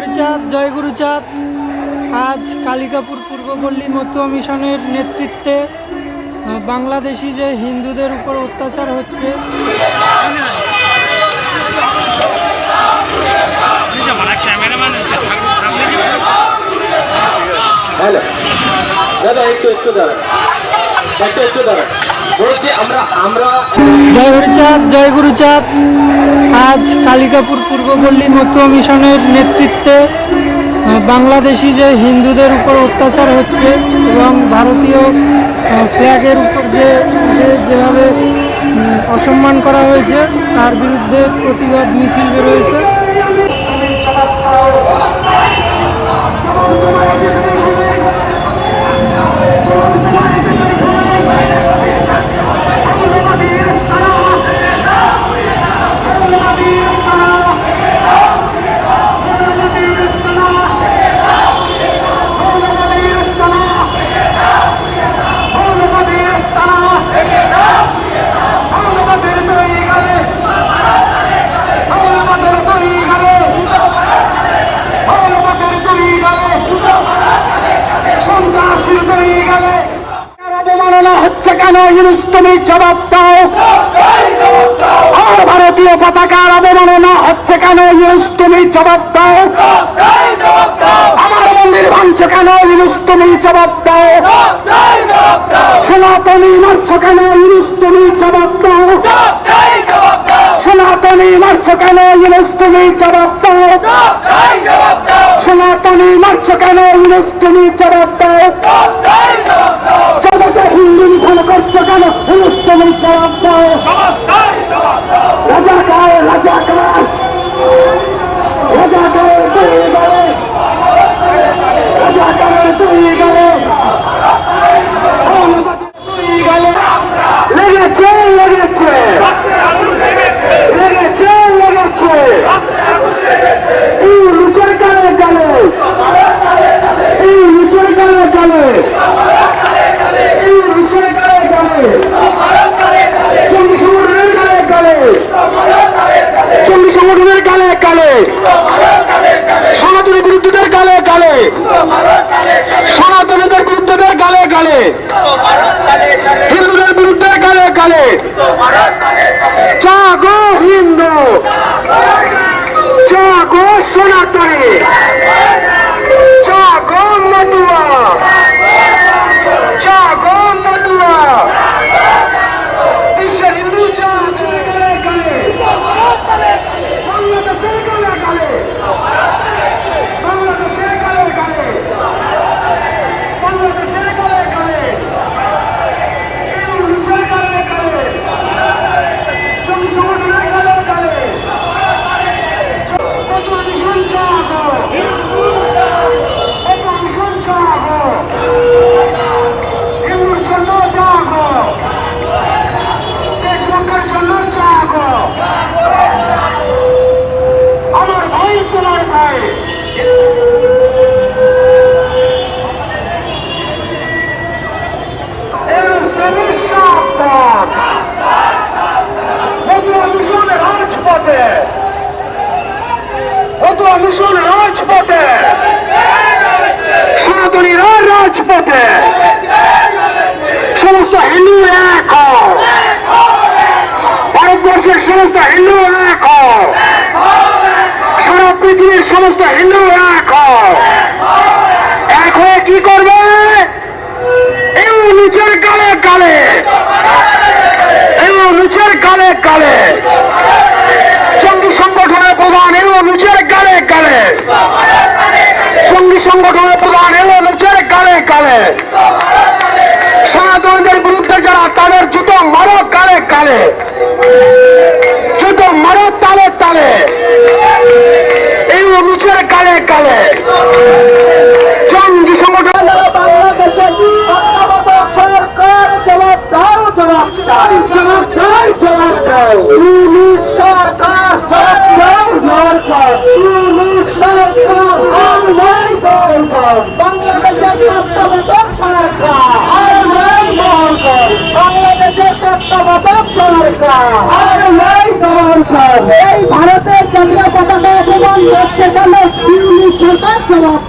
হরিচাঁদ জয় গুরুচাঁদ আজ কালিকাপুর পূর্বপল্লী মতুয়া মিশনের নেতৃত্বে বাংলাদেশি যে হিন্দুদের উপর অত্যাচার হচ্ছে। দাদা, একটু একটু দাঁড়ান। একটু একটু দাঁড়ান। জয় হরিচাঁদ, জয় গুরুচাঁদ। আজ কালিকাপুর পূর্বপল্লী মতুয়া মিশনের নেতৃত্বে বাংলাদেশি যে হিন্দুদের উপর অত্যাচার হচ্ছে এবং ভারতীয় ফ্ল্যাগের উপর যে যেভাবে অসম্মান করা হয়েছে, তার বিরুদ্ধে প্রতিবাদ মিছিল বেরোয়েছে। অবমাননা ইউনুস তুমি জবাব দাও। আর ভারতীয় পতাকার অবমাননা হচ্ছে কেন ইউনুস তুমি জবাব দাও? আমার মন্দির ভাঙছে কেন ইউনুস তুমি জবাব দাও? সনাতনী মারছ কেন ইউনুস তুমি জবাব দাও? সনাতনী মারছ কেন ইউনুস তুমি জবাব দাও? সনাতনী মারছ কেন ইউনুস তুমি জবাব দাও? জগতে হিন্দু নিধন করছ কেন ইউনুস তুমি জবাব দাও রাজাকার রাজাকার রাজাকার দুই গলে রাজাকার দুই গলে দুই গলে লেগেছে লেগেছে লেগেছে লেগেছে এই লুচের গালে গালে এই লুচের গালে গালে এই লুচের গালে গালে চল্লিশ সংগঠনের গালে গালে চল্লিশ সংগঠনের গালে গালে সনাতনী বিরুদ্ধদের গালে গালে সনাতনীদের বিরুদ্ধদের গালে গালে হিন্দুদের বিরুদ্ধে গালে জাগো হিন্দু। জাগো সনাতনী জাগো মতুয়া জাগো মতুয়া বিশ্বের হিন্দু জাগো গালে গালে বাংলাদেশের গালে গালে বাংলাদেশের গালে গালে বাংলাদেশের গালে গালে ইউনুসের গালে গালে সংশোধনের গালে গালে মতুয়া মিশন জাগো মতুয়া মিশন জাগো হিন্দুর জন্য জাগো দেশ রক্ষার জন্য জাগো আমার ভাই তোমার ভাই ইসলামের সাবধান মতুয়া মিশন রাজপথে মতুয়া মিশন রাজপথে। সনাতনীরা রাজপথে। সমস্ত হিন্দু এক। ভারতবর্ষের সমস্ত হিন্দু এক সারা পৃথিবীর সমস্ত হিন্দু এক এক হয়ে কি করবে? এই নিচের গালে গালে। এই নিচের গালে গালে জঙ্গি সংগঠনের প্রধান এও নিচের জঙ্গি সংগঠনের প্রধান এও নিচের গালে গালে। সনাতনীদের বিরুদ্ধে যারা তাদের জুতো মারো কালে কালে জুতো মারো তালে তালে। এই নিচের গালে গালে। জঙ্গি সংগঠন সরকার জবাব দাও, জবাব চাই জবাব চাই জবাব দাও পুলিশ সরকার জবাব দাও জবাব দাও পুলিশ সরকার আমরাই দরকার বাংলাদেশের তত্ত্বাবধায়ক সরকার আমরাই দরকার বাংলাদেশের তত্ত্বাবধায়ক সরকার আমরাই দরকার এই ভারতের জাতীয় পতাকা অপমান করছে কেন ইউনিশ জবাব দাও জবাব চাই জবাব দাও জবাব চাই জবাব দাও জবাব চাই জবাব দাও জবাব চাই জবাব দাও জবাব চাই জবাব দাও রাষ্ট্রপতি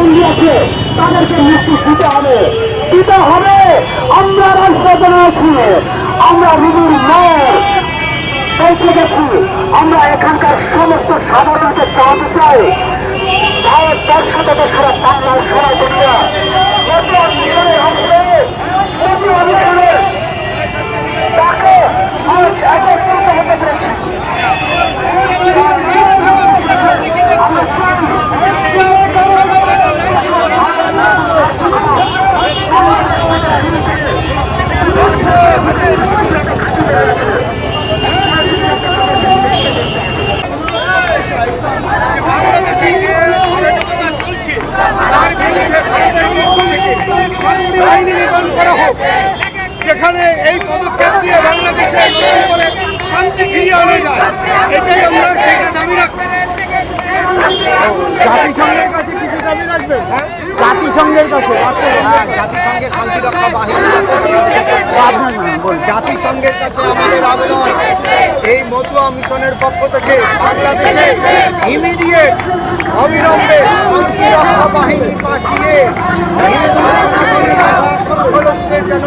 জেলবন্দি আছে, তাদেরকে মুক্তি দিতে হবে। দিতে হবে। আমরা রাষ্ট্রপতি আছি। আমরা রুবুর মেয়র। গেছি আমরা এখানকার সমস্ত সাধারণকে চাওয়াতে চাই। ভারতবর্ষ থেকে সারা বাংলার নতুন মিশনের তাকে একত্রিত হতে পেরেছি আমরা চাই বাংলাদেশে যে অরাজকতা চলছে তার বিরুদ্ধে ভারতের পক্ষ থেকে শান্তি আইনি নিধন করা হোক যেখানে এই পদক্ষেপ দিয়ে বাংলাদেশে শান্তি ফিরিয়ে আনা যায়। এটাই আমরা সেটা দাবি রাখছি। জাতিসংঘের কাছে কিছু দাবি রাখবেন জাতিসংঘের কাছে? হ্যাঁ, জাতিসংঘের শান্তিরক্ষা বাহিনী বল জাতিসংঘের কাছে আমাদের আবেদন এই মতুয়া মিশনের পক্ষ থেকে বাংলাদেশে ইমিডিয়েট অবিলম্বে শান্তিরক্ষা বাহিনী পাঠিয়ে হিন্দু সনাতনী সংখ্যালঘুদের যেন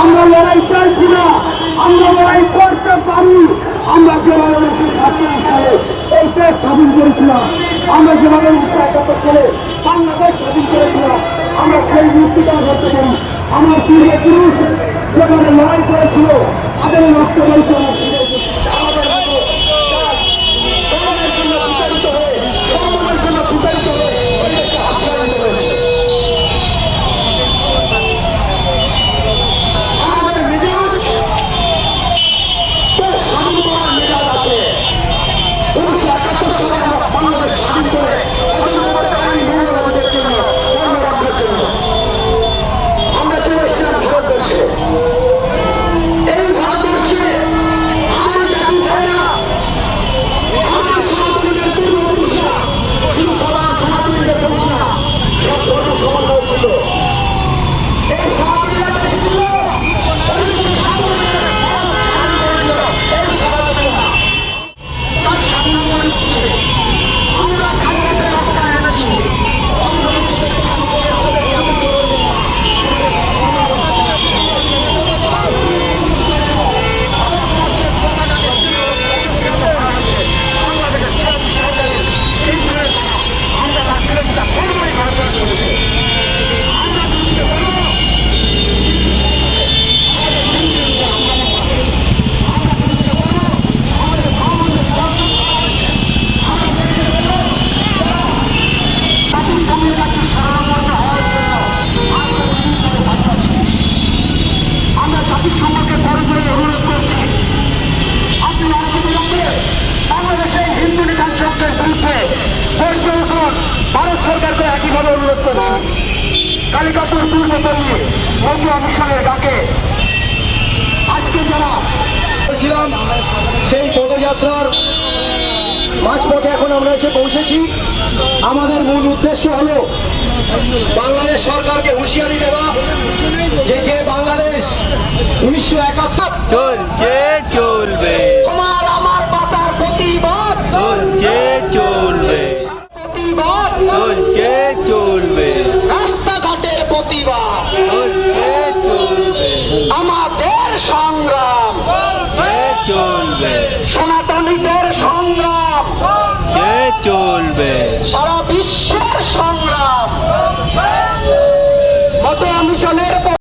আমরা লড়াই চাইছি না। আমরা লড়াই করতে পারি। আমরা যেভাবে উনিশশো সাতচল্লিশ সালে এই দেশ স্বাধীন করেছিলাম, আমরা যেভাবে উনিশশো একাত্তর সালে বাংলাদেশ স্বাধীন করেছিলাম, আমরা সেই মূর্তিটা করতে পারি। আমার পূর্বপুরুষ যেভাবে লড়াই করেছিল তাদের রক্ত রয়েছে পূর্বপল্লী মধ্য মিশনের ডাকে। আজকে যারা ছিলাম সেই পদযাত্রার মাঝপথে এখন আমরা এসে পৌঁছেছি। আমাদের মূল উদ্দেশ্য হলো বাংলাদেশ সরকারকে হুঁশিয়ারি দেওয়া যে যে বাংলাদেশ উনিশশো একাত্তর চলছে